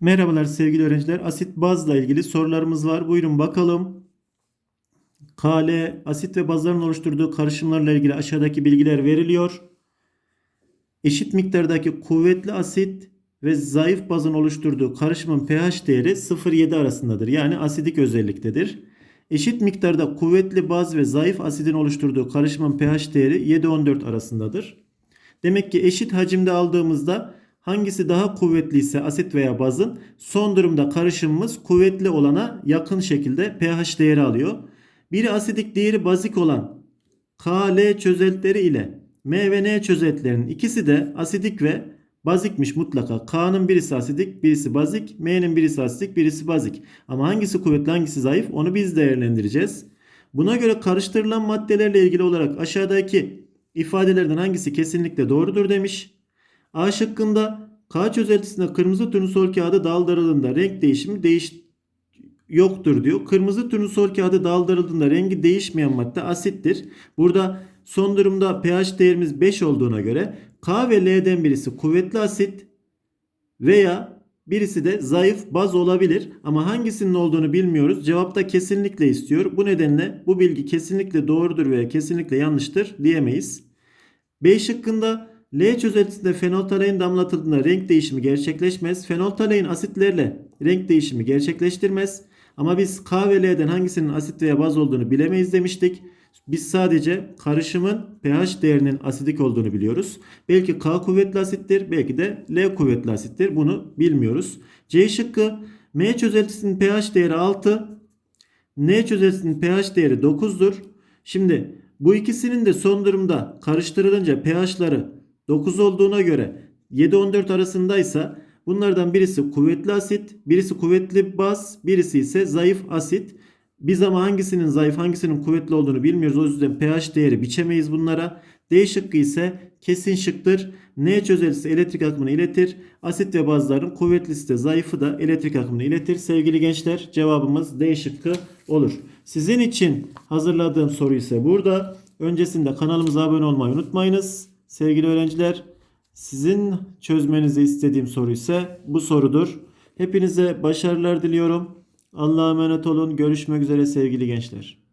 Merhabalar sevgili öğrenciler. Asit bazla ilgili sorularımız var. Buyurun bakalım. KL asit ve bazların oluşturduğu karışımlarla ilgili aşağıdaki bilgiler veriliyor. Eşit miktardaki kuvvetli asit ve zayıf bazın oluşturduğu karışımın pH değeri 0,7 arasındadır. Yani asidik özelliktedir. Eşit miktarda kuvvetli baz ve zayıf asidin oluşturduğu karışımın pH değeri 7-14 arasındadır. Demek ki eşit hacimde aldığımızda hangisi daha kuvvetliyse asit veya bazın son durumda karışımımız kuvvetli olana yakın şekilde pH değeri alıyor. Biri asidik diğeri bazik olan KL çözeltileri ile M ve N çözeltilerinin ikisi de asidik ve bazikmiş mutlaka. K'nın birisi asidik, birisi bazik, M'nin birisi asidik, birisi bazik. Ama hangisi kuvvetli, hangisi zayıf onu biz değerlendireceğiz. Buna göre karıştırılan maddelerle ilgili olarak aşağıdaki ifadelerden hangisi kesinlikle doğrudur demiş. A şıkkında K çözeltisinde kırmızı turnusol kağıdı daldırıldığında renk değişimi değiş yoktur diyor. Kırmızı turnusol kağıdı daldırıldığında rengi değişmeyen madde asittir. Burada son durumda pH değerimiz 5 olduğuna göre K ve L'den birisi kuvvetli asit veya birisi de zayıf baz olabilir. Ama hangisinin olduğunu bilmiyoruz. Cevapta kesinlikle istiyor. Bu nedenle bu bilgi kesinlikle doğrudur veya kesinlikle yanlıştır diyemeyiz. B şıkkında L çözeltisinde fenoltalein damlatıldığında renk değişimi gerçekleşmez. Fenoltalein asitlerle renk değişimi gerçekleştirmez. Ama biz K ve L'den hangisinin asit veya baz olduğunu bilemeyiz demiştik. Biz sadece karışımın pH değerinin asidik olduğunu biliyoruz. Belki K kuvvetli asittir, belki de L kuvvetli asittir. Bunu bilmiyoruz. C şıkkı M çözeltisinin pH değeri 6, N çözeltisinin pH değeri 9'dur. Şimdi bu ikisinin de son durumda karıştırılınca pH'ları 9 olduğuna göre 7-14 arasındaysa bunlardan birisi kuvvetli asit, birisi kuvvetli baz, birisi ise zayıf asit. Biz ama hangisinin zayıf hangisinin kuvvetli olduğunu bilmiyoruz. O yüzden pH değeri biçemeyiz bunlara. D şıkkı ise kesin şıktır. N çözeltisi elektrik akımını iletir. Asit ve bazların kuvvetlisi de zayıfı da elektrik akımını iletir. Sevgili gençler cevabımız D şıkkı olur. Sizin için hazırladığım soru ise burada. Öncesinde kanalımıza abone olmayı unutmayınız. Sevgili öğrenciler sizin çözmenizi istediğim soru ise bu sorudur. Hepinize başarılar diliyorum. Allah'a emanet olun. Görüşmek üzere sevgili gençler.